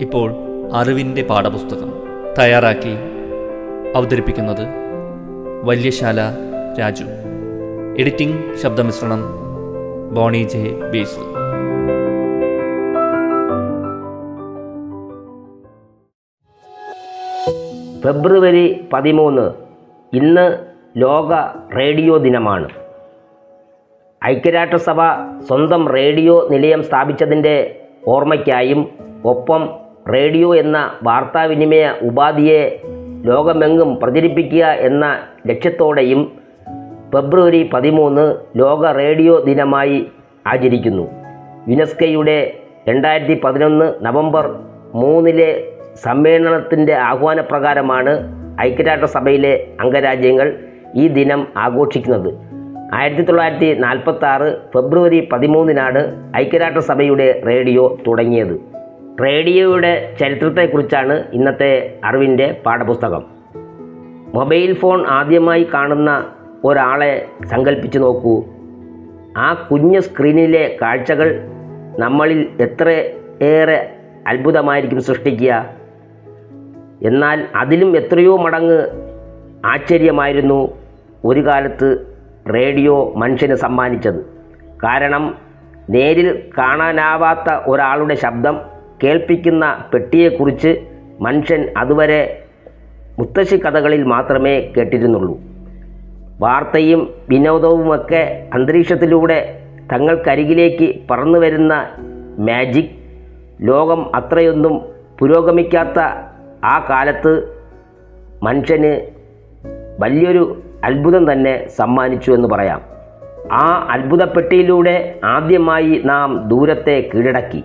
ഇപ്പോൾ അറിവിന്റെ പാഠപുസ്തകം തയ്യാറാക്കി അവതരിപ്പിക്കുന്നത് വല്യശാല രാജു. എഡിറ്റിംഗ് ശബ്ദമിശ്രണം ബോണി ജെ ബേസു ഫെബ്രുവരി പതിമൂന്ന് ഇന്ന് ലോക റേഡിയോ ദിനമാണ്. ഐക്യരാഷ്ട്രസഭ സ്വന്തം റേഡിയോ നിലയം സ്ഥാപിച്ചതിന്റെ ഓർമ്മയ്ക്കായും ഒപ്പം റേഡിയോ എന്ന വാർത്താവിനിമയ ഉപാധിയെ ലോകമെങ്ങും പ്രചരിപ്പിക്കുക എന്ന ലക്ഷ്യത്തോടെയും ഫെബ്രുവരി പതിമൂന്ന് ലോക റേഡിയോ ദിനമായി ആചരിക്കുന്നു. യുനെസ്കയുടെ രണ്ടായിരത്തി പതിനൊന്ന് നവംബർ മൂന്നിലെ സമ്മേളനത്തിന്റെ ആഹ്വാനപ്രകാരമാണ് ഐക്യരാഷ്ട്രസഭയിലെ അംഗരാജ്യങ്ങൾ ഈ ദിനം ആഘോഷിക്കുന്നത്. ആയിരത്തി തൊള്ളായിരത്തി നാൽപ്പത്തി ആറ് ഫെബ്രുവരി പതിമൂന്നിനാണ് ഐക്യരാഷ്ട്രസഭയുടെ റേഡിയോ തുടങ്ങിയത്. റേഡിയോയുടെ ചരിത്രത്തെക്കുറിച്ചാണ് ഇന്നത്തെ അറിവിന്റെ പാഠപുസ്തകം. മൊബൈൽ ഫോൺ ആദ്യമായി കാണുന്ന ഒരാളെ സങ്കല്പിച്ച് നോക്കൂ. ആ കുഞ്ഞ് സ്ക്രീനിലെ കാഴ്ചകൾ നമ്മളിൽ എത്ര ഏറെ അത്ഭുതമായിരിക്കും സൃഷ്ടിക്കുക. എന്നാൽ അതിലും എത്രയോ മടങ്ങ് ആശ്ചര്യമായിരുന്നു ഒരു കാലത്ത് റേഡിയോ മനുഷ്യന് സമ്മാനിച്ചത്. കാരണം നേരിൽ കാണാനാവാത്ത ഒരാളുടെ ശബ്ദം കേൾപ്പിക്കുന്ന പെട്ടിയെക്കുറിച്ച് മനുഷ്യൻ അതുവരെ മുത്തശ്ശി കഥകളിൽ മാത്രമേ കേട്ടിരുന്നുള്ളൂ. വാർത്തയും വിനോദവുമൊക്കെ അന്തരീക്ഷത്തിലൂടെ തങ്ങൾക്കരികിലേക്ക് പറന്നു വരുന്ന മാജിക് ലോകം അത്രയൊന്നും പുരോഗമിക്കാത്ത ആ കാലത്ത് മനുഷ്യന് വലിയൊരു അത്ഭുതം തന്നെ സമ്മാനിച്ചു എന്ന് പറയാം. ആ അത്ഭുതപ്പെട്ടിയിലൂടെ ആദ്യമായി നാം ദൂരത്തെ കീഴടക്കി.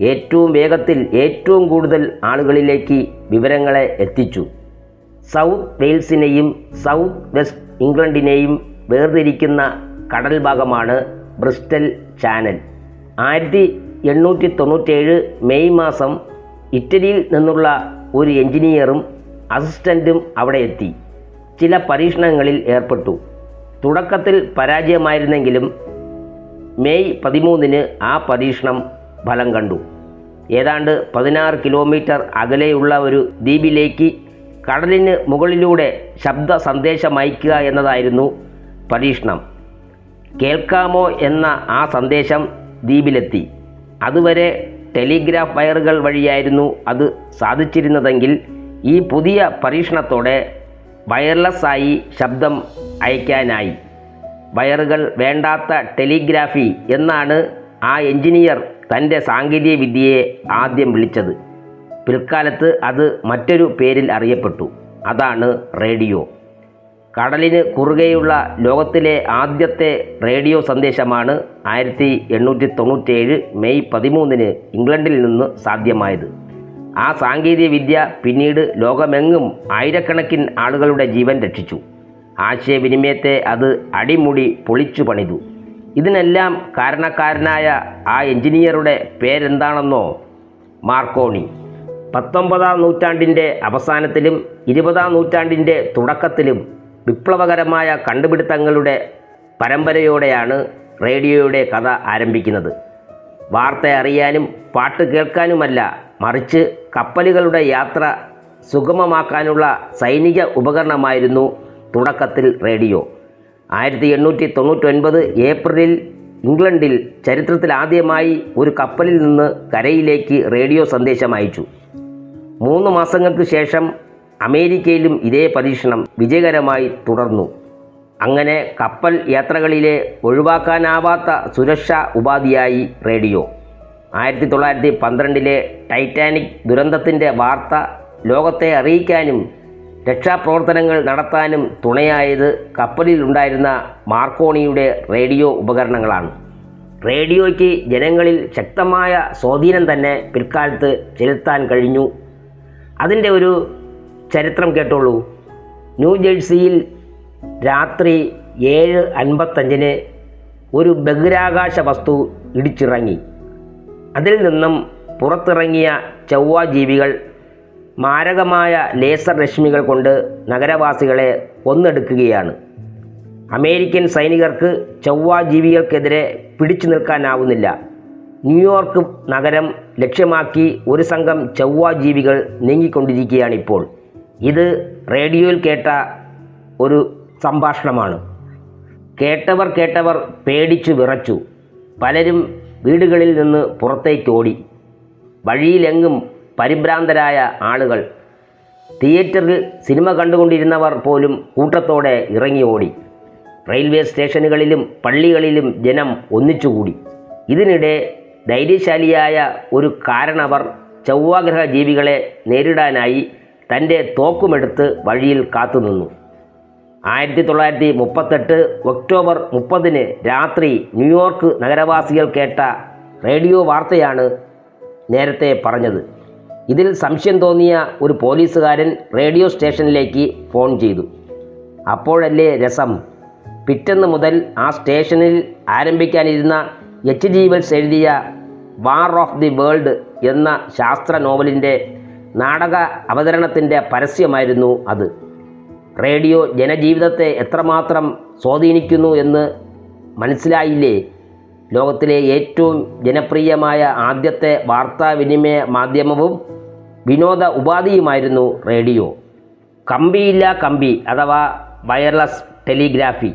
ഏറ്റവും വേഗത്തിൽ ഏറ്റവും കൂടുതൽ ആളുകളിലേക്ക് വിവരങ്ങളെ എത്തിച്ചു. സൗത്ത് വെയിൽസിനെയും സൗത്ത് വെസ്റ്റ് ഇംഗ്ലണ്ടിനെയും വേർതിരിക്കുന്ന കടൽ ഭാഗമാണ് ബ്രിസ്റ്റൽ ചാനൽ. ആയിരത്തി എണ്ണൂറ്റി തൊണ്ണൂറ്റേഴ് മെയ് മാസം ഇറ്റലിയിൽ നിന്നുള്ള ഒരു എഞ്ചിനീയറും അസിസ്റ്റന്റും അവിടെ എത്തി. ചില പരീക്ഷണങ്ങളിൽ ഏർപ്പെട്ടു. തുടക്കത്തിൽ പരാജയമായിരുന്നെങ്കിലും മെയ് പതിമൂന്നിന് ആ പരീക്ഷണം ഫലം കണ്ടു. ഏതാണ്ട് പതിനാറ് കിലോമീറ്റർ അകലെയുള്ള ഒരു ദ്വീപിലേക്ക് കടലിന് മുകളിലൂടെ ശബ്ദ സന്ദേശം അയക്കുക എന്നതായിരുന്നു പരീക്ഷണം. കേൾക്കാമോ എന്ന ആ സന്ദേശം ദ്വീപിലെത്തി. അതുവരെ ടെലിഗ്രാഫ് വയറുകൾ വഴിയായിരുന്നു അത് സാധിച്ചിരുന്നതെങ്കിൽ ഈ പുതിയ പരീക്ഷണത്തോടെ വയർലെസ്സായി ശബ്ദം അയക്കാനായി. വയറുകൾ വേണ്ടാത്ത ടെലിഗ്രാഫി എന്നാണ് ആ എഞ്ചിനീയർ തന്റെ സാങ്കേതിക വിദ്യയെ ആദ്യം വിളിച്ചത്. പിൽക്കാലത്ത് അത് മറ്റൊരു പേരിൽ അറിയപ്പെട്ടു. അതാണ് റേഡിയോ. കടലിന് കുറുകെയുള്ള ലോകത്തിലെ ആദ്യത്തെ റേഡിയോ സന്ദേശമാണ് ആയിരത്തി എണ്ണൂറ്റി തൊണ്ണൂറ്റേഴ് മെയ് പതിമൂന്നിന് ഇംഗ്ലണ്ടിൽ നിന്ന് സാധ്യമായത്. ആ സാങ്കേതിക വിദ്യ പിന്നീട് ലോകമെങ്ങും ആയിരക്കണക്കിന് ആളുകളുടെ ജീവൻ രക്ഷിച്ചു. ആശയവിനിമയത്തെ അത് അടിമുടി പൊളിച്ചു പണിതു. ഇതിനെല്ലാം കാരണക്കാരനായ ആ എഞ്ചിനീയറുടെ പേരെന്താണെന്നോ? മാർക്കോണി. പത്തൊമ്പതാം നൂറ്റാണ്ടിന്റെ അവസാനത്തിലും ഇരുപതാം നൂറ്റാണ്ടിന്റെ തുടക്കത്തിലും വിപ്ലവകരമായ കണ്ടുപിടുത്തങ്ങളുടെ പരമ്പരയോടെയാണ് റേഡിയോയുടെ കഥ ആരംഭിക്കുന്നത്. വാർത്ത അറിയാനും പാട്ട് കേൾക്കാനുമല്ല മറിച്ച് കപ്പലുകളുടെ യാത്ര സുഗമമാക്കാനുള്ള സൈനിക ഉപകരണമായിരുന്നു തുടക്കത്തിൽ റേഡിയോ. ആയിരത്തി എണ്ണൂറ്റി തൊണ്ണൂറ്റൊൻപത് ഏപ്രിലിൽ ഇംഗ്ലണ്ടിൽ ചരിത്രത്തിൽ ആദ്യമായി ഒരു കപ്പലിൽ നിന്ന് കരയിലേക്ക് റേഡിയോ സന്ദേശം അയച്ചു. മൂന്ന് മാസങ്ങൾക്ക് ശേഷം അമേരിക്കയിലും ഇതേ പരീക്ഷണം വിജയകരമായി തുടർന്നു. അങ്ങനെ കപ്പൽ യാത്രകളിലെ ഒഴിവാക്കാനാവാത്ത സുരക്ഷാ ഉപാധിയായി റേഡിയോ. ആയിരത്തി തൊള്ളായിരത്തി പന്ത്രണ്ടിലെ ടൈറ്റാനിക് ദുരന്തത്തിന്റെ വാർത്ത ലോകത്തെ അറിയിക്കാനും രക്ഷാപ്രവർത്തനങ്ങൾ നടത്താനും തുണയായത് കപ്പലിലുണ്ടായിരുന്ന മാർക്കോണിയുടെ റേഡിയോ ഉപകരണങ്ങളാണ്. റേഡിയോയ്ക്ക് ജനങ്ങളിൽ ശക്തമായ സ്വാധീനം തന്നെ പിൽക്കാലത്ത് ചെലുത്താൻ കഴിഞ്ഞു. അതിന്റെ ഒരു ചരിത്രം കേട്ടോളൂ. ന്യൂജേഴ്സിയിൽ രാത്രി ഏഴ് അൻപത്തഞ്ചിന് ഒരു ബഹിരാകാശ വസ്തു ഇടിച്ചിറങ്ങി. അതിൽ നിന്നും പുറത്തിറങ്ങിയ ചൊവ്വാജീവികൾ മാരകമായ ലേസർ രശ്മികൾ കൊണ്ട് നഗരവാസികളെ കൊന്നെടുക്കുകയാണ്. അമേരിക്കൻ സൈനികർക്ക് ചൊവ്വാജീവികൾക്കെതിരെ പിടിച്ചു നിൽക്കാനാവുന്നില്ല. ന്യൂയോർക്ക് നഗരം ലക്ഷ്യമാക്കി ഒരു സംഘം ചൊവ്വ ജീവികൾ നീങ്ങിക്കൊണ്ടിരിക്കുകയാണിപ്പോൾ ഇത് റേഡിയോയിൽ കേട്ട ഒരു സംഭാഷണമാണ്. കേട്ടവർ കേട്ടവർ പേടിച്ചു വിറച്ചു. പലരും വീടുകളിൽ നിന്ന് പുറത്തേക്ക് ഓടി. വഴിയിലെങ്ങും പരിഭ്രാന്തരായ ആളുകൾ. തിയേറ്ററിൽ സിനിമ കണ്ടുകൊണ്ടിരുന്നവർ പോലും കൂട്ടത്തോടെ ഇറങ്ങി ഓടി. റെയിൽവേ സ്റ്റേഷനുകളിലും പള്ളികളിലും ജനം ഒന്നിച്ചുകൂടി. ഇതിനിടെ ധൈര്യശാലിയായ ഒരു കാരണവർ ചൊവ്വാഗ്രഹ ജീവികളെ നേരിടാനായി തന്റെ തോക്കുമെടുത്ത് വഴിയിൽ കാത്തുനിന്നു. ആയിരത്തി തൊള്ളായിരത്തി മുപ്പത്തെട്ട് ഒക്ടോബർ മുപ്പതിന് രാത്രി ന്യൂയോർക്ക് നഗരവാസികൾ കേട്ട റേഡിയോ വാർത്തയാണ് നേരത്തെ പറഞ്ഞത്. ഇതിൽ സംശയം തോന്നിയ ഒരു പോലീസുകാരൻ റേഡിയോ സ്റ്റേഷനിലേക്ക് ഫോൺ ചെയ്തു. അപ്പോഴല്ലേ രസം? പിറ്റന്ന് മുതൽ ആ സ്റ്റേഷനിൽ ആരംഭിക്കാനിരുന്ന എച്ച് ജി വെൽസ് എഴുതിയ വാർ ഓഫ് ദി വേൾഡ് എന്ന ശാസ്ത്ര നോവലിന്റെ നാടക അവതരണത്തിന്റെ പരസ്യമായിരുന്നു അത്. റേഡിയോ ജനജീവിതത്തെ എത്രമാത്രം സ്വാധീനിക്കുന്നു എന്ന് മനസ്സിലായില്ലേ? ലോകത്തിലെ ഏറ്റവും ജനപ്രിയമായ ആദ്യത്തെ വാർത്താവിനിമയ മാധ്യമവും വിനോദ ഉപാധിയുമായിരുന്നു റേഡിയോ. കമ്പിയില്ല കമ്പി അഥവാ വയർലെസ് ടെലിഗ്രാഫി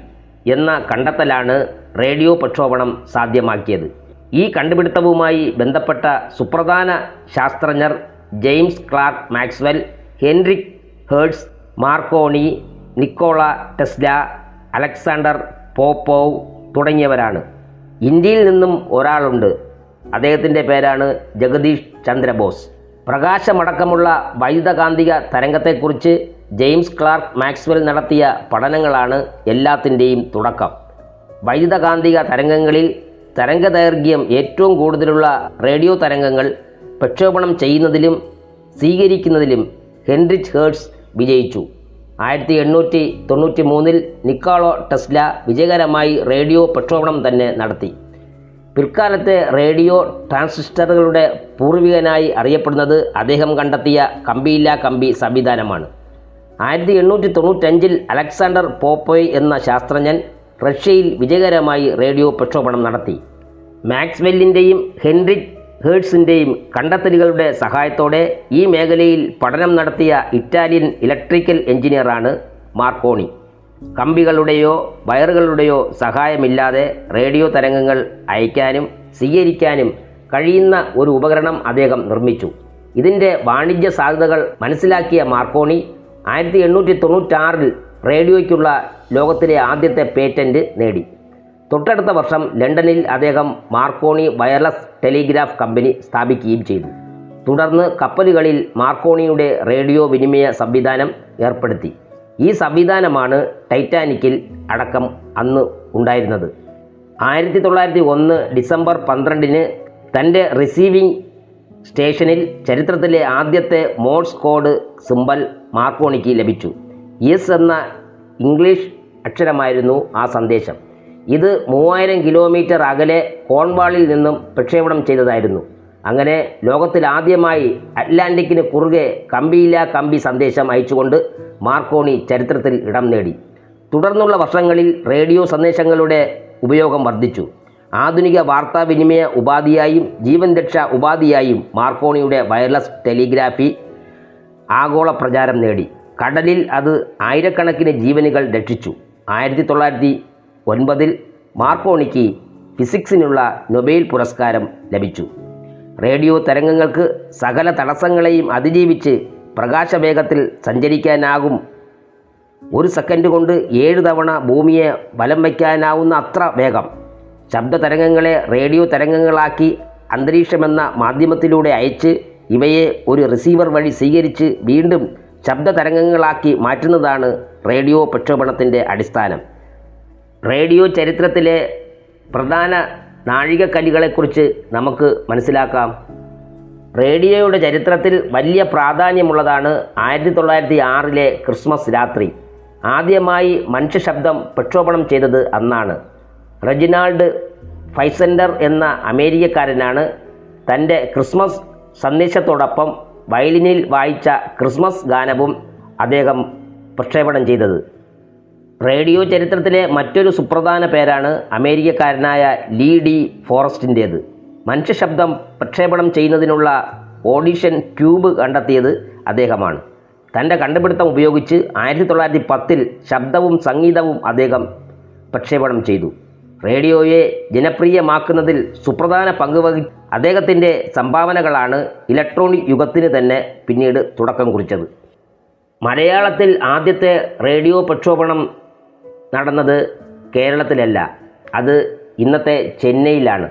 എന്ന കണ്ടെത്തലാണ് റേഡിയോ പ്രക്ഷോഭണം സാധ്യമാക്കിയത്. ഈ കണ്ടുപിടുത്തവുമായി ബന്ധപ്പെട്ട സുപ്രധാന ശാസ്ത്രജ്ഞർ James Clerk Maxwell Heinrich Hertz Marconi Nikola Tesla Alexander Popov തുടങ്ങിയവരാണ്. ഇന്ത്യയിൽ നിന്നും ഒരാളുണ്ട്. അദ്ദേഹത്തിന്റെ പേരാണ് ജഗദീഷ് ചന്ദ്രബോസ്. പ്രകാശമടക്കമുള്ള വൈദ്യുതകാന്തിക തരംഗത്തെക്കുറിച്ച് ജെയിംസ് ക്ലാർക്ക് മാക്സ്വെൽ നടത്തിയ പഠനങ്ങളാണ് എല്ലാത്തിന്റെയും തുടക്കം. വൈദ്യുതകാന്തിക തരംഗങ്ങളിൽ തരംഗദൈർഘ്യം ഏറ്റവും കൂടുതലുള്ള റേഡിയോ തരംഗങ്ങൾ പ്രക്ഷേപണം ചെയ്യുന്നതിലും സ്വീകരിക്കുന്നതിലും ഹെൻറിച്ച് ഹേർട്സ് വിജയിച്ചു. ആയിരത്തി എണ്ണൂറ്റി തൊണ്ണൂറ്റി മൂന്നിൽ നിക്കാളോ ടെസ്ല വിജയകരമായി റേഡിയോ പ്രക്ഷോഭണം തന്നെ നടത്തി. പിൽക്കാലത്തെ റേഡിയോ ട്രാൻസിസ്റ്ററുകളുടെ പൂർവികനായി അറിയപ്പെടുന്നത് അദ്ദേഹം കണ്ടെത്തിയ കമ്പിയില്ല കമ്പി സംവിധാനമാണ്. ആയിരത്തി എണ്ണൂറ്റി തൊണ്ണൂറ്റഞ്ചിൽ അലക്സാണ്ടർ പോപ്പോയ് എന്ന ശാസ്ത്രജ്ഞൻ റഷ്യയിൽ വിജയകരമായി റേഡിയോ പ്രക്ഷോഭണം നടത്തി. മാക്സ്വെല്ലിന്റെയും ഹെൻറിക് ഹേഴ്സിന്റെയും കണ്ടെത്തലുകളുടെ സഹായത്തോടെ ഈ മേഖലയിൽ പഠനം നടത്തിയ ഇറ്റാലിയൻ ഇലക്ട്രിക്കൽ എഞ്ചിനീയറാണ് മാർക്കോണി. കമ്പികളുടെയോ വയറുകളുടെയോ സഹായമില്ലാതെ റേഡിയോ തരംഗങ്ങൾ അയക്കാനും സ്വീകരിക്കാനും കഴിയുന്ന ഒരു ഉപകരണം അദ്ദേഹം നിർമ്മിച്ചു. ഇതിന്റെ വാണിജ്യ സാധ്യതകൾ മനസ്സിലാക്കിയ മാർക്കോണി ആയിരത്തി എണ്ണൂറ്റി തൊണ്ണൂറ്റാറിൽ റേഡിയോയ്ക്കുള്ള ലോകത്തിലെ ആദ്യത്തെ പേറ്റന്റ് നേടി. തൊട്ടടുത്ത വർഷം ലണ്ടനിൽ അദ്ദേഹം മാർക്കോണി വയർലെസ് ടെലിഗ്രാഫ് കമ്പനി സ്ഥാപിക്കുകയും ചെയ്തു. തുടർന്ന് കപ്പലുകളിൽ മാർക്കോണിയുടെ റേഡിയോ വിനിമയ സംവിധാനം ഏർപ്പെടുത്തി. ഈ സംവിധാനമാണ് ടൈറ്റാനിക്കിൽ അടക്കം അന്ന് ഉണ്ടായിരുന്നത്. ആയിരത്തി തൊള്ളായിരത്തി ഒന്ന് ഡിസംബർ പന്ത്രണ്ടിന് തന്റെ റിസീവിംഗ് സ്റ്റേഷനിൽ ചരിത്രത്തിലെ ആദ്യത്തെ മോഴ്സ് കോഡ് സിമ്പൽ മാർക്കോണിക്ക് ലഭിച്ചു. എസ് എന്ന ഇംഗ്ലീഷ് അക്ഷരമായിരുന്നു ആ സന്ദേശം. ഇത് മൂവായിരം കിലോമീറ്റർ അകലെ കോൺവാളിൽ നിന്നും പ്രക്ഷേപണം ചെയ്തതായിരുന്നു. അങ്ങനെ ലോകത്തിൽ ആദ്യമായി അറ്റ്ലാന്റിക്കിന് കുറുകെ കമ്പിയില്ല കമ്പി സന്ദേശം അയച്ചുകൊണ്ട് മാർക്കോണി ചരിത്രത്തിൽ ഇടം നേടി. തുടർന്നുള്ള വർഷങ്ങളിൽ റേഡിയോ സന്ദേശങ്ങളുടെ ഉപയോഗം വർദ്ധിച്ചു. ആധുനിക വാർത്താവിനിമയ ഉപാധിയായും ജീവൻ രക്ഷാ ഉപാധിയായും മാർക്കോണിയുടെ വയർലെസ് ടെലിഗ്രാഫി ആഗോള പ്രചാരം നേടി. കടലിൽ അത് ആയിരക്കണക്കിന് ജീവനുകൾ രക്ഷിച്ചു. ആയിരത്തി തൊള്ളായിരത്തി ഒൻപതിൽ മാർക്കോണിക്ക് ഫിസിക്സിനുള്ള നൊബേൽ പുരസ്കാരം ലഭിച്ചു. റേഡിയോ തരംഗങ്ങൾക്ക് സകല തടസ്സങ്ങളെയും അതിജീവിച്ച് പ്രകാശവേഗത്തിൽ സഞ്ചരിക്കാനാകും. ഒരു സെക്കൻഡ് കൊണ്ട് ഏഴ് തവണ ഭൂമിയെ വലം വയ്ക്കാനാവുന്ന അത്ര വേഗം. ശബ്ദ തരംഗങ്ങളെ റേഡിയോ തരംഗങ്ങളാക്കി അന്തരീക്ഷമെന്ന മാധ്യമത്തിലൂടെ അയച്ച് ഇവയെ ഒരു റിസീവർ വഴി സ്വീകരിച്ച് വീണ്ടും ശബ്ദ തരംഗങ്ങളാക്കി മാറ്റുന്നതാണ് റേഡിയോ പ്രക്ഷേപണത്തിന്റെ അടിസ്ഥാനം. റേഡിയോ ചരിത്രത്തിലെ പ്രധാന നാഴികക്കല്ലുകളെക്കുറിച്ച് നമുക്ക് മനസ്സിലാക്കാം. റേഡിയോയുടെ ചരിത്രത്തിൽ വലിയ പ്രാധാന്യമുള്ളതാണ് ആയിരത്തി തൊള്ളായിരത്തി ആറിലെ ക്രിസ്മസ് രാത്രി. ആദ്യമായി മനുഷ്യ ശബ്ദം പ്രക്ഷോഭണം ചെയ്തത് അന്നാണ്. റെജിനാൾഡ് ഫൈസൻഡർ എന്ന അമേരിക്കക്കാരനാണ് തന്റെ ക്രിസ്മസ് സന്ദേശത്തോടൊപ്പം വയലിനിൽ വായിച്ച ക്രിസ്മസ് ഗാനവും അദ്ദേഹം പ്രക്ഷേപണം ചെയ്തത്. റേഡിയോ ചരിത്രത്തിലെ മറ്റൊരു സുപ്രധാന പേരാണ് അമേരിക്കക്കാരനായ ലീ ഡി ഫോറസ്റ്റിന്റേത്. മനുഷ്യശബ്ദം പ്രക്ഷേപണം ചെയ്യുന്നതിനുള്ള ഓഡിഷൻ ട്യൂബ് കണ്ടെത്തിയത് അദ്ദേഹമാണ്. തന്റെ കണ്ടുപിടുത്തം ഉപയോഗിച്ച് ആയിരത്തി തൊള്ളായിരത്തി പത്തിൽ ശബ്ദവും സംഗീതവും അദ്ദേഹം പ്രക്ഷേപണം ചെയ്തു. റേഡിയോയെ ജനപ്രിയമാക്കുന്നതിൽ സുപ്രധാന പങ്ക് വഹി അദ്ദേഹത്തിന്റെ സംഭാവനകളാണ് ഇലക്ട്രോണിക് യുഗത്തിന് തന്നെ പിന്നീട് തുടക്കം കുറിച്ചത്. മലയാളത്തിൽ ആദ്യത്തെ റേഡിയോ പ്രക്ഷോഭണം നടന്നത് കേരളത്തിലല്ല. അത് ഇന്നത്തെ ചെന്നൈയിലാണ്.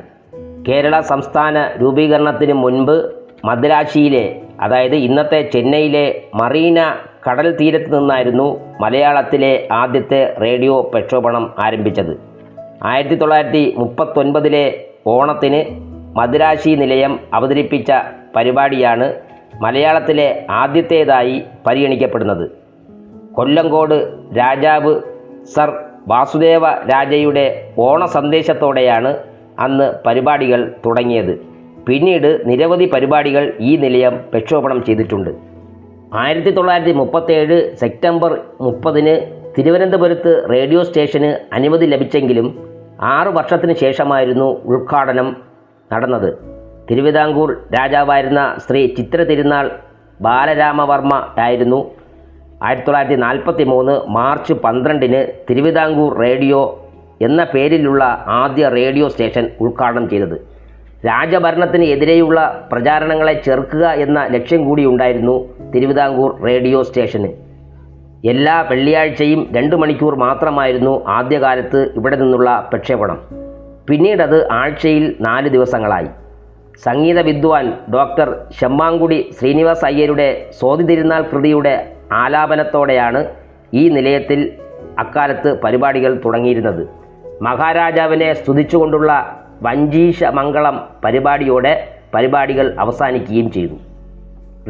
കേരള സംസ്ഥാന രൂപീകരണത്തിന് മുൻപ് മദ്രാശിയിലെ അതായത് ഇന്നത്തെ ചെന്നൈയിലെ മറീന കടൽ തീരത്ത് നിന്നായിരുന്നു മലയാളത്തിലെ ആദ്യത്തെ റേഡിയോ പ്രക്ഷോഭണം ആരംഭിച്ചത്. ആയിരത്തി തൊള്ളായിരത്തി മുപ്പത്തൊൻപതിലെ ഓണത്തിന് മദ്രാശി നിലയം അവതരിപ്പിച്ച പരിപാടിയാണ് മലയാളത്തിലെ ആദ്യത്തേതായി പരിഗണിക്കപ്പെടുന്നത്. കൊല്ലങ്കോട് രാജാവ് സർ വാസുദേവ രാജയുടെ ഓണ സന്ദേശത്തോടെയാണ് അന്ന് പരിപാടികൾ തുടങ്ങിയത്. പിന്നീട് നിരവധി പരിപാടികൾ ഈ നിലയം പ്രക്ഷോഭണം ചെയ്തിട്ടുണ്ട്. ആയിരത്തി തൊള്ളായിരത്തി മുപ്പത്തേഴ് സെപ്റ്റംബർ മുപ്പതിന് തിരുവനന്തപുരത്ത് റേഡിയോ സ്റ്റേഷന് അനുമതി ലഭിച്ചെങ്കിലും ആറു വർഷത്തിന് ശേഷമായിരുന്നു ഉദ്ഘാടനം നടന്നത്. തിരുവിതാംകൂർ രാജാവായിരുന്ന ശ്രീ ചിത്ര തിരുനാൾ ബാലരാമവർമ്മ ആയിരുന്നു ആയിരത്തി തൊള്ളായിരത്തി നാൽപ്പത്തി മൂന്ന് മാർച്ച് പന്ത്രണ്ടിന് തിരുവിതാംകൂർ റേഡിയോ എന്ന പേരിലുള്ള ആദ്യ റേഡിയോ സ്റ്റേഷൻ ഉദ്ഘാടനം ചെയ്തത്. രാജഭരണത്തിന് എതിരെയുള്ള പ്രചാരണങ്ങളെ ചെറുക്കുക എന്ന ലക്ഷ്യം കൂടി ഉണ്ടായിരുന്നു തിരുവിതാംകൂർ റേഡിയോ സ്റ്റേഷന്. എല്ലാ വെള്ളിയാഴ്ചയും രണ്ട് മണിക്കൂർ മാത്രമായിരുന്നു ആദ്യകാലത്ത് ഇവിടെ നിന്നുള്ള പ്രക്ഷേപണം. പിന്നീടത് ആഴ്ചയിൽ നാല് ദിവസങ്ങളായി. സംഗീത വിദ്വാൻ ഡോക്ടർ ശമ്മാങ്കുടി ശ്രീനിവാസ് അയ്യരുടെ സ്വാതി തിരുനാൾ കൃതിയുടെ ആലാപനത്തോടെയാണ് ഈ നിലയത്തിൽ അക്കാലത്ത് പരിപാടികൾ തുടങ്ങിയിരുന്നത്. മഹാരാജാവിനെ സ്തുതിച്ചുകൊണ്ടുള്ള വഞ്ചീഷ മംഗളം പരിപാടിയോടെ പരിപാടികൾ അവസാനിക്കുകയും ചെയ്തു.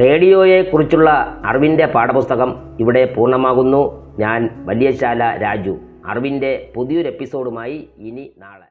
റേഡിയോയെക്കുറിച്ചുള്ള അറിവിന്റെ പാഠപുസ്തകം ഇവിടെ പൂർണമാകുന്നു. ഞാൻ വലിയശാല രാജു. അറിവിന്റെ പുതിയൊരു എപ്പിസോഡുമായി ഇനി നാളെ.